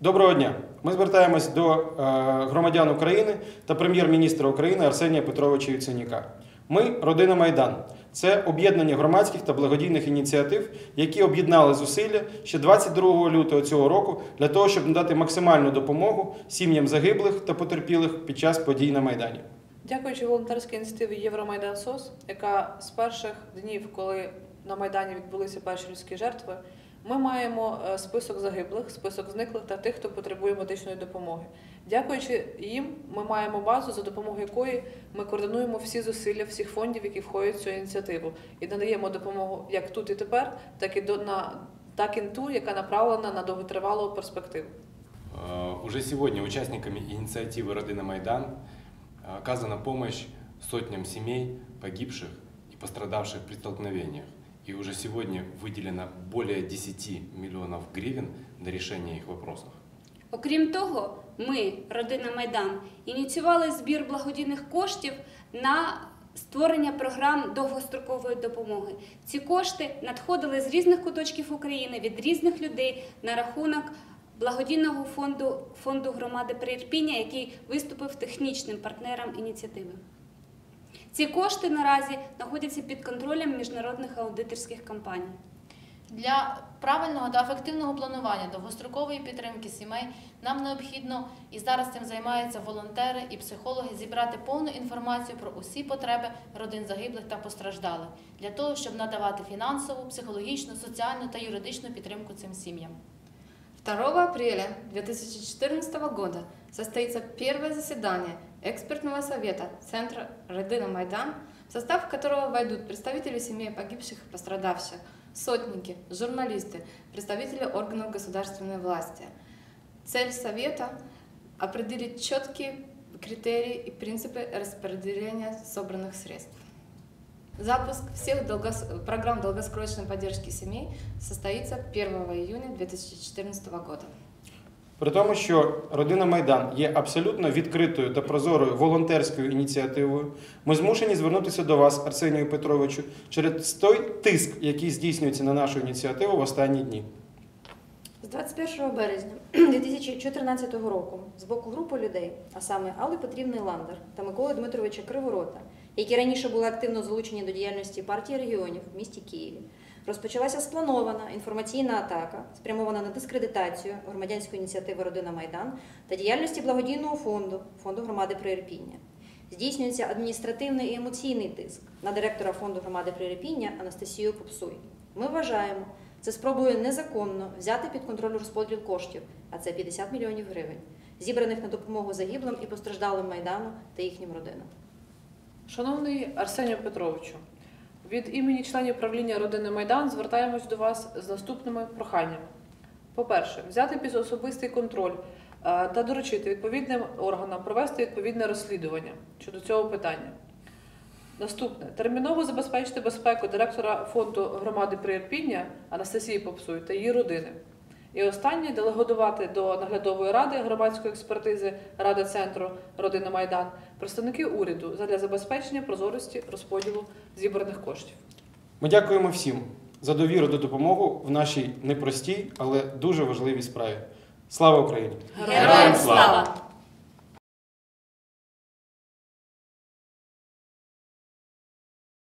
Доброго дня! Ми звертаємось до е, громадян України та прем'єр-міністра України Арсенія Петровича Яценюка. Ми родина Майдан. Це об'єднання громадських та благодійних ініціатив, які об'єднали зусилля ще 22 лютого цього року для того, щоб надати максимальну допомогу сім'ям загиблих та потерпілих під час подій на Майдані. Дякуючи волонтерській ініціативі Євромайдан СОС, яка з перших днів, коли на Майдані відбулися перші людські жертви, ми маємо е, список загиблих, список зниклих та тих, хто потребує медичної допомоги. Дякуючи їм, ми маємо базу, за допомогою якої ми координуємо всі зусилля всіх фондів, які входять в цю ініціативу, і надаємо допомогу як тут і тепер, так і до на так і ту, яка направлена на довготривалу перспективу. Э, Уже сегодня участниками инициативы «Родина Майдан» э, оказана помощь сотням семей, погибших и пострадавших при столкновениях. И уже сегодня выделено более 10 миллионов гривен на решение их вопросов. Окрім того, ми, родина Майдан, ініціювали збір благодійних коштів на створення програм довгострокової допомоги. Ці кошти надходили з різних куточків України від різних людей на рахунок благодійного фонду фонду громади Приірпіння, який виступив технічним партнером ініціативи. Ці кошти наразі знаходяться під контролем міжнародних аудиторських компаній. Для правильного та ефективного планування довгострокової підтримки сімей нам необхідно і зараз цим займаються волонтери і психологи зібрати повну інформацію про усі потреби родин загиблих та постраждалих для того, щоб надавати фінансову, психологічну, соціальну та юридичну підтримку цим сім'ям. 2 апреля 2014 года состоится первое заседание экспертного совета Центра Родина Майдан, в состав которого войдут представители семей погибших и пострадавших, сотники, журналисты, представители органов государственной власти. Цель совета – определить четкие критерии и принципы распределения собранных средств. Запуск всех долгос- программ долгосрочной поддержки семей состоится 1 июня 2014 года. При тому, що родина Майдан є абсолютно відкритою та прозорою волонтерською ініціативою, ми змушені звернутися до вас, Арсенію Петровичу, через той тиск, який здійснюється на нашу ініціативу в останні дні. З 21 березня 2014 року з боку групи людей, а саме Алли Петрівни Ландер та Миколи Дмитровича Криворота, які раніше були активно залучені до діяльності партії регіонів в місті Києві, розпочалася спланована інформаційна атака, спрямована на дискредитацію громадянської ініціативи Родина Майдан та діяльності благодійного фонду фонду громади Приірпіння. Здійснюється адміністративний і емоційний тиск на директора фонду громади Приірпіння Анастасію Попсуй. Ми вважаємо, це спробує незаконно взяти під контроль розподіл коштів, а це 50 мільйонів гривень, зібраних на допомогу загиблим і постраждалим Майдану та їхнім родинам. Шановний Арсенію Петровичу, від імені членів правління родини Майдан звертаємось до вас з наступними проханнями. По-перше, взяти під особистий контроль е, та доручити відповідним органам провести відповідне розслідування щодо цього питання. Наступне терміново забезпечити безпеку директора фонду громади Приірпіння Анастасії Попсуй та її родини. І останнє делегодувати до наглядової ради громадської експертизи Ради центру Родина Майдан представників уряду задля забезпечення прозорості розподілу зібраних коштів. Ми дякуємо всім за довіру до допомоги в нашій непростій, але дуже важливій справі. Слава Україні! Героям слава!